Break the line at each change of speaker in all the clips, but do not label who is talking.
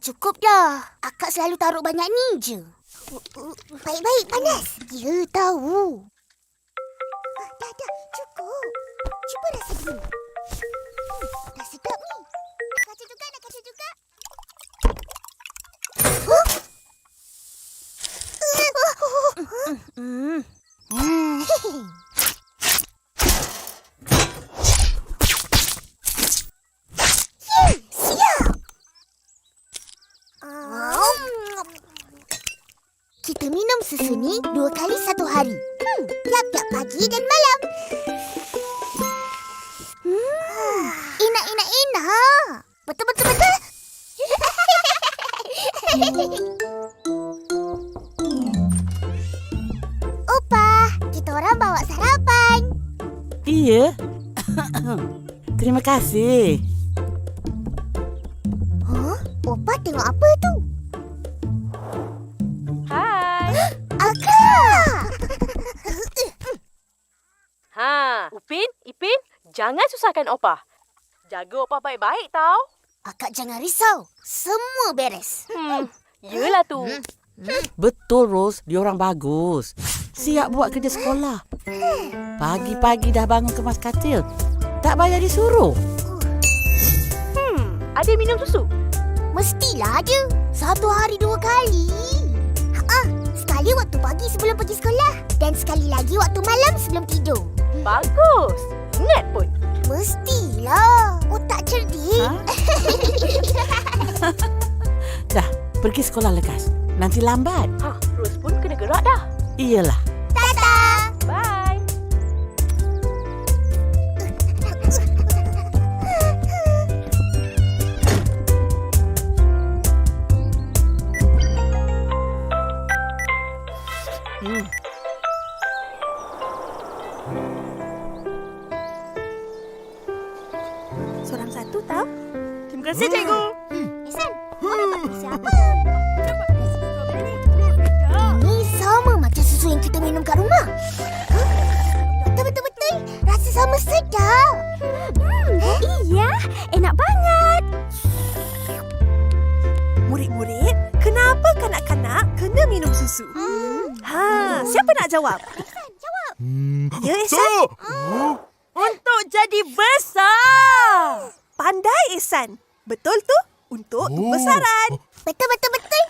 cukup dah. Akak selalu taruh banyak ni je. Baik-baik, panas. Ya, tahu. Ah, Dah, dah. Cukup. Cuba rasa dulu. Hmm, dah sedap ni. Nak kacau juga, nak kacau juga. Huh?
Hmm.
Hmm. Yeay, siap. Um, Kita minum susu ni dua kali satu hari. Hmm, tiap-tiap pagi dan malam. Hmm, enak, enak, enak. Betul, betul, betul. Opa, kita orang bawa sarapan.
Iya. Terima kasih.
Jangan susahkan Opa. Jaga Opa baik-baik tau.
Akak jangan risau. Semua beres.
Hmm, yelah tu.
Betul, Ros. Dia orang bagus. Siap buat kerja sekolah. Pagi-pagi dah bangun kemas katil. Tak payah disuruh.
Hmm, ada minum susu?
Mestilah ada. Satu hari dua kali. Ha, sekali waktu pagi sebelum pergi sekolah. Dan sekali lagi waktu malam sebelum tidur.
Bagus. Ingat pun.
Mestilah. Otak cerdik.
Ha? Dah, pergi sekolah lekas. Nanti lambat.
Ha, Ros pun kena gerak dah.
Iyalah.
Susu?
Ha, siapa nak jawab? Ya, Ihsan.
So,
Untuk jadi besar. Pandai, Ihsan. Betul tu? Untuk
Oh.
kebesaran.
Betul-betul-betul.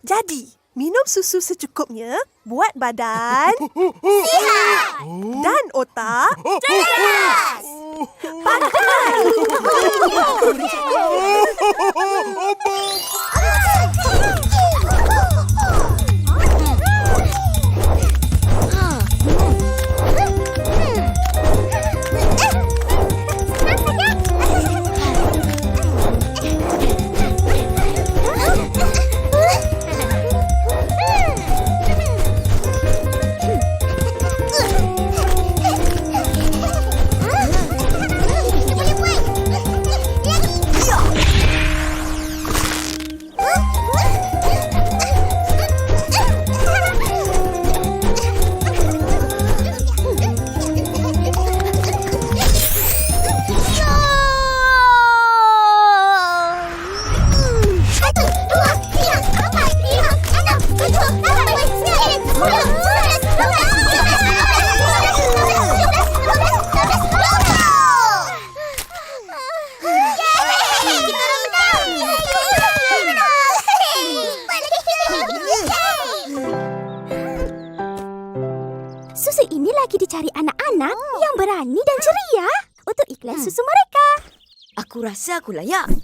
Jadi, minum susu secukupnya buat badan sihat dan otak
Jelas. Satu,
Aku rasa aku layak.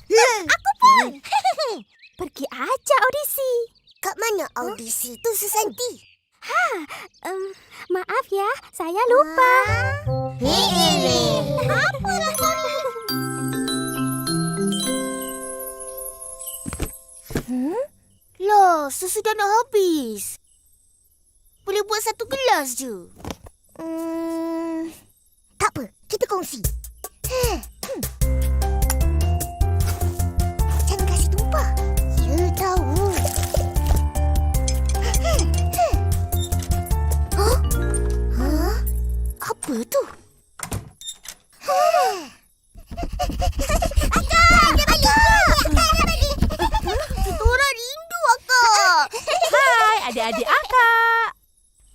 Pergi aja audisi.
Kat mana audisi tu, Susanti?
Um, maaf ya, saya lupa.
Hei, apalah Hmm? Loh, susu dah nak habis. Boleh buat satu gelas je. Hmm, tak apa, kita kongsi. Hmm
apa? Ya tahu.
Huh? Huh? Apa tu? Adik-adik akak.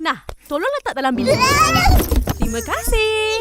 Nah, tolong letak
dalam
bilik.
Terima kasih.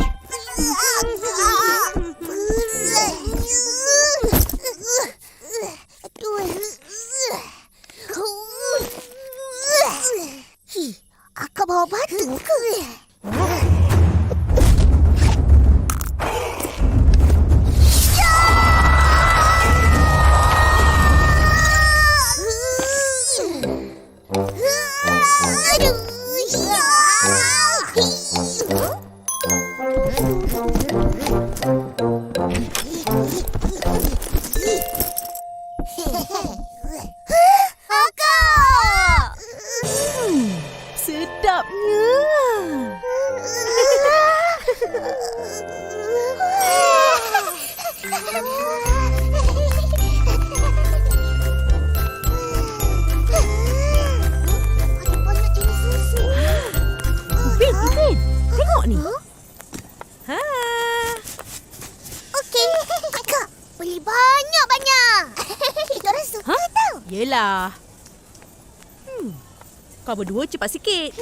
Kau berdua cepat sikit.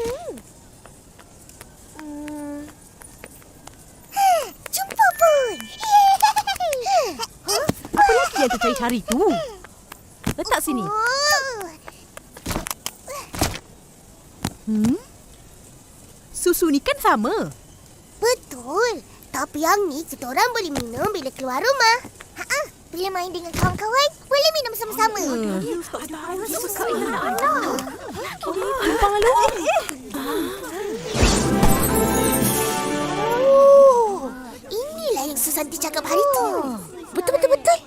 Hmm. Jumpa pun.
Apa lagi yang tercari-cari tu? Letak sini. Hmm? Susu ni kan sama.
Betul. Tapi yang ni kita orang boleh minum bila keluar rumah. Bila main dengan kawan-kawan, boleh minum sama-sama.
Tumpang lalu.
Oh, inilah yang Susanti cakap hari tu. Betul-betul-betul.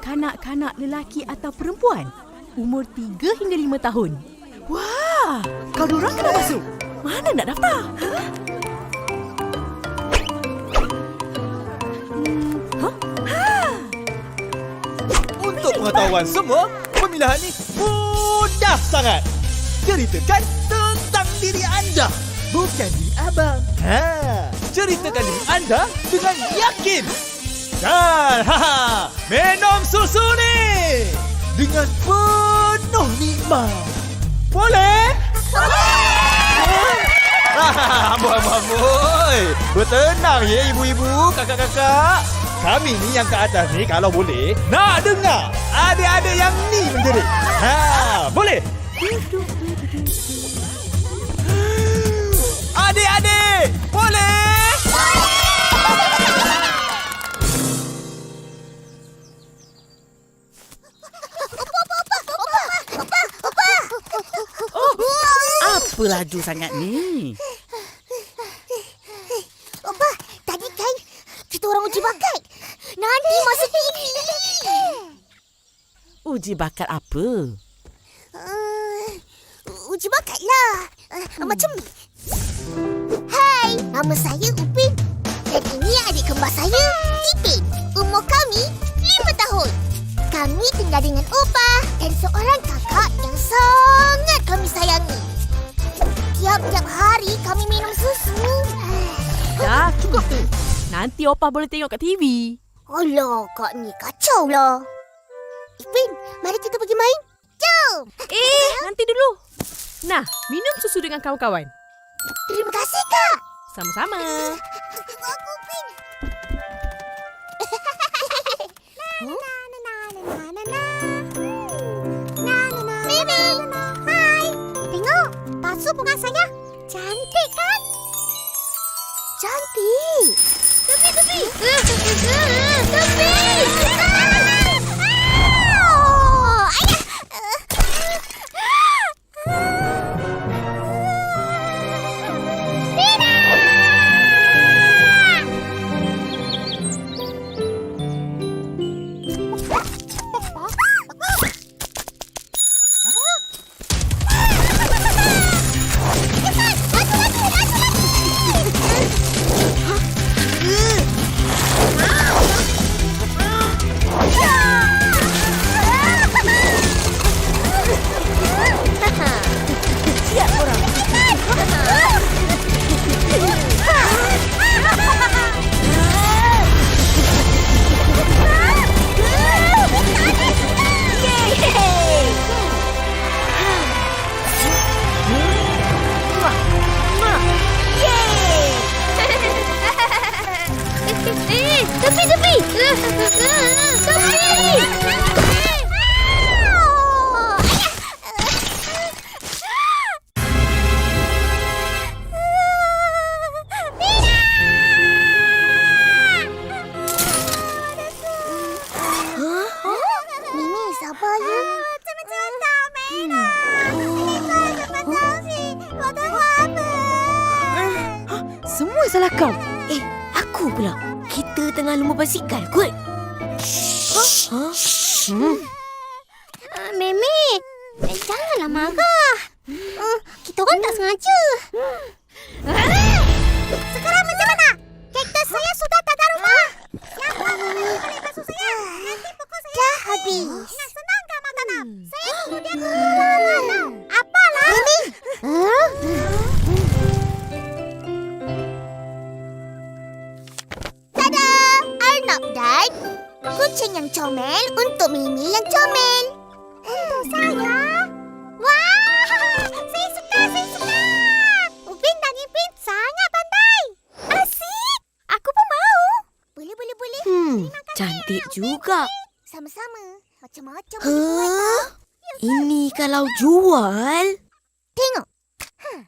Kanak-kanak lelaki atau perempuan umur 3 hingga 5 tahun. Wah, kau dorang kena masuk. Mana nak daftar?
Untuk pengetahuan semua, pemilihan ini mudah sangat. Ceritakan tentang diri anda, bukan diri abang. Ha, ceritakan diri anda dengan yakin. Dan haha, minum susu ni dengan penuh nikmat. Boleh? Amboi, amboi, amboi. Bertenang ya ibu-ibu, kakak-kakak. Kami ni yang ke atas ni kalau boleh nak dengar adik-adik yang ni menjerit. Ha, boleh? Adik-adik, boleh?
Apa laju sangat ni?
Opa, tadi kan kita orang uji bakat. Nanti masa TV.
Uji bakat apa?
Uh, uji bakat lah. Uh, Macam ni. Hai, nama saya Upin. Dan ini adik kembar saya, Ipin. Umur kami lima tahun. Kami tinggal dengan Opa dan seorang kakak yang sangat kami sayangi. Tiap-tiap hari kami minum susu.
Dah, cukup tu. Nanti Opah boleh tengok kat TV.
Alah, kak ni kacau lah. Ipin,
Eh, nanti dulu. Nah, minum susu dengan kawan-kawan.
Terima kasih, Kak.
Sama-sama.
Aku, Upin. Mimi, hai. Tengok, palsu bunga saya. Cantik kan? Cantik. Tepi, tepi. Tepi.
Semua salah kau.
Eh, aku pula. Kita tengah lumba basikal kot. Ha?
Ah,
kucing yang comel untuk Mimi yang comel.
Untuk saya. Wah, saya suka, saya suka. Upin dan Ipin sangat pandai. Asik. Aku pun mau.
Boleh, boleh, boleh.
Hmm, cantik juga.
Sama-sama. Macam-macam boleh buat.
Huh? Ini kalau jual.
Tengok. Hmm.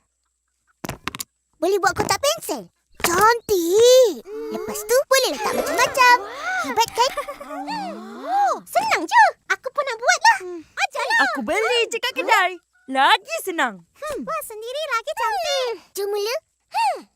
Boleh buat kotak pensel. Cantik. Lepas tu boleh letak macam-macam. Hebat kan?
Oh, senang je. Aku pun nak buat lah. Ajarlah.
Aku beli je kat kedai. Lagi senang.
Buat sendiri lagi cantik.
Jom mula.
Saya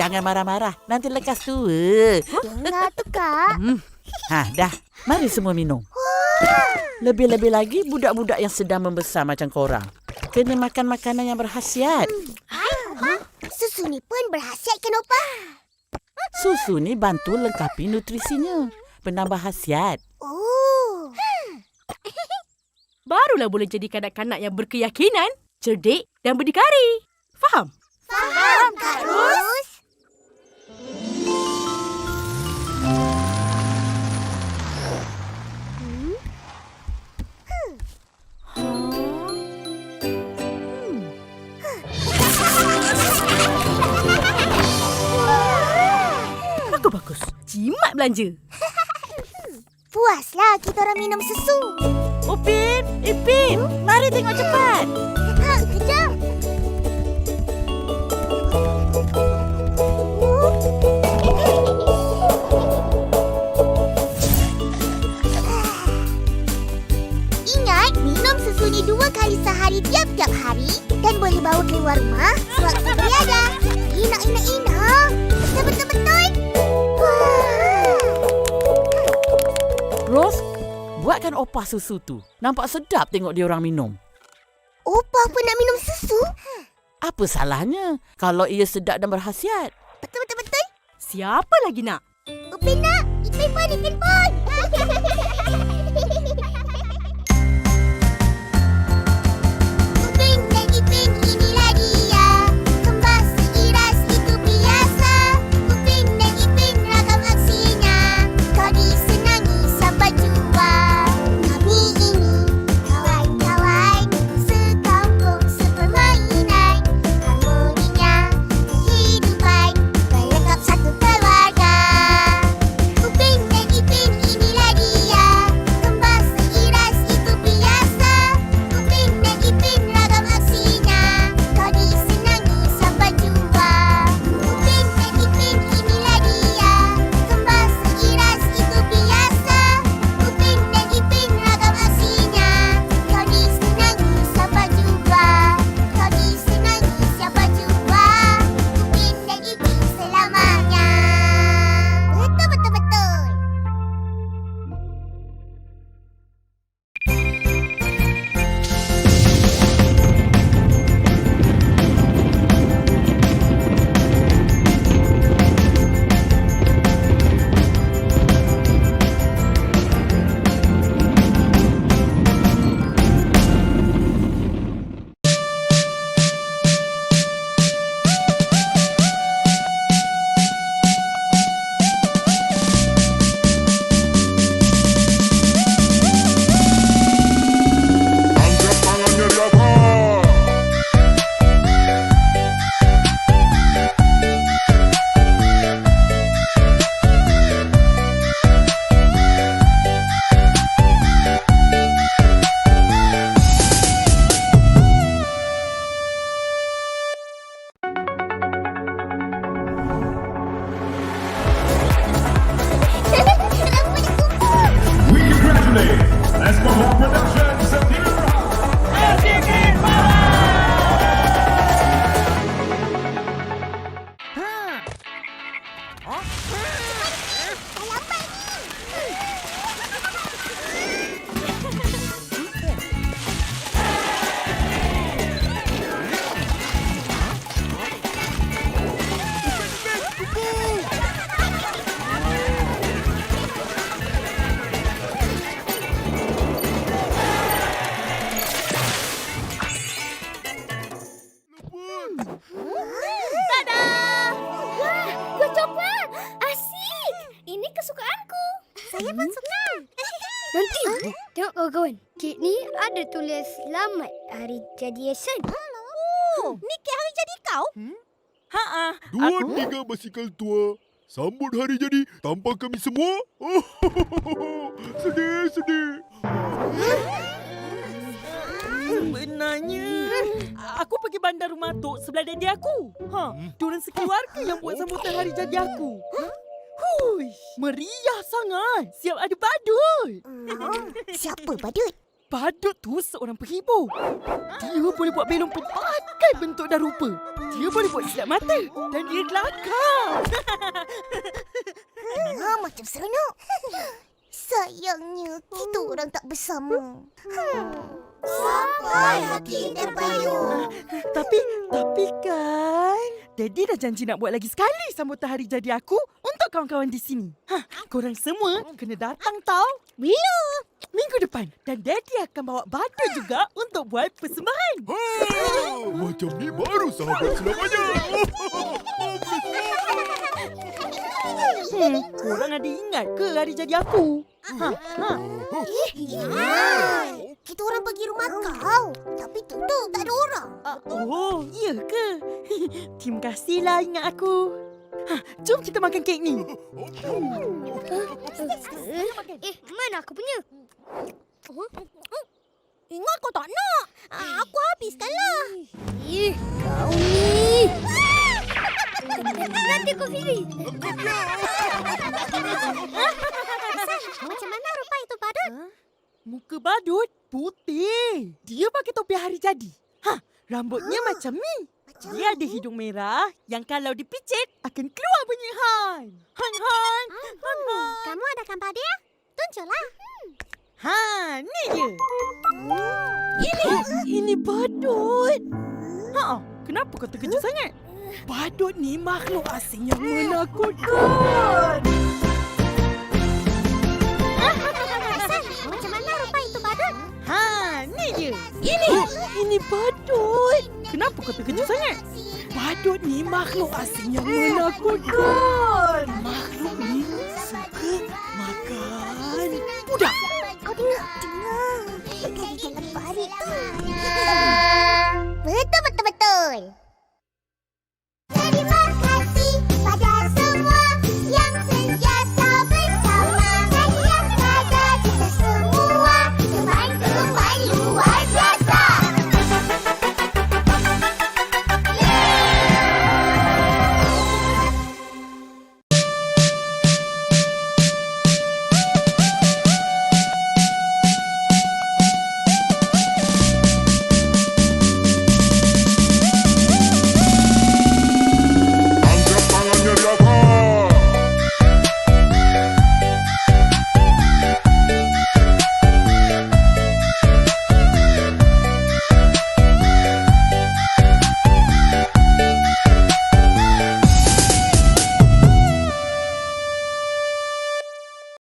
Jangan
marah-marah. Nanti lekas tua.
Dengar tu kak.
Hmm. Ha, dah. Mari semua minum. Lebih-lebih lagi budak-budak yang sedang membesar macam korang. Kena makan makanan yang berhasiat.
Susu ni pun berhasiat kan Opa?
Susu ni bantu lengkapi nutrisinya. Penambah khasiat.
Oh.
Barulah boleh jadi kanak-kanak yang berkeyakinan, cerdik dan berdikari. Faham?
Faham
belanja.
Puaslah kita orang minum susu.
Upin, Ipin, mari tengok cepat.
Ha, kejap. Ingat, minum susu ni dua kali sehari tiap-tiap hari dan boleh bawa keluar rumah
opah susu tu. Nampak sedap tengok dia orang minum.
Opah pun nak minum susu?
Apa salahnya kalau ia sedap dan berhasiat?
Betul, betul, betul.
Siapa lagi nak?
Upin nak. Ipin pun, Ipin pun.
jadi Yayasan.
Oh, ni kek hari jadi kau?
Ha ah.
Dua tiga basikal tua. Sambut hari jadi tanpa kami semua. Oh, sedih, sedih.
Sebenarnya aku pergi bandar rumah tok sebelah dedi aku. Ha, diorang sekeluarga yang buat sambutan hari jadi aku. Hui, meriah sangat. Siap ada badut.
Hmm, siapa badut?
Badut tu seorang penghibur. Dia boleh buat belon pelbagai bentuk dan rupa. Dia boleh buat silap mata. Dan dia kelakar.
Ah, macam seronok. Sayangnya kita orang tak bersama. Hmm. Sampai hati terbayung.
Tapi, tapi kan... Daddy dah janji nak buat lagi sekali sambutan hari jadi aku untuk kawan-kawan di sini. Ha, korang semua kena datang tau. Bila? Minggu depan. Dan Daddy akan bawa badut juga untuk buat persembahan.
Ah, macam ni baru sahabat selamanya.
Hmm, korang ada ingat ke hari jadi aku? Ha, ha.
Ya. Kita orang pergi rumah kau. Tapi tutup, tak ada orang.
Oh, iya ke? Terima kasihlah ingat aku. Ha, jom kita makan kek ni.
Eh, mana aku punya? Ingat kau tak nak. Ah, Aku habiskan lah. Ih, kau ni. Nanti kau pilih. Macam mana rupa itu badut?
Muka badut putih. Dia pakai topi hari jadi. Ha, rambutnya macam ni. Dia ada hidung merah yang kalau dipicit akan keluar bunyi han. Han han. Han han.
Kamu ada gambar dia? Tunjuklah.
Ha, ni dia. Ini, ini badut. Ha, kenapa kau terkejut sangat? Badut ni makhluk asing yang menakutkan.
Macam mana rupa itu badut?
Ha, ni dia. Ini, ini badut. Kenapa kau terkejut sangat? Badut ni makhluk asing yang menakutkan. Makhluk ni suka makan budak.
Kau dengar? Dengar. Dari dalam balik tu. Betul, betul, betul.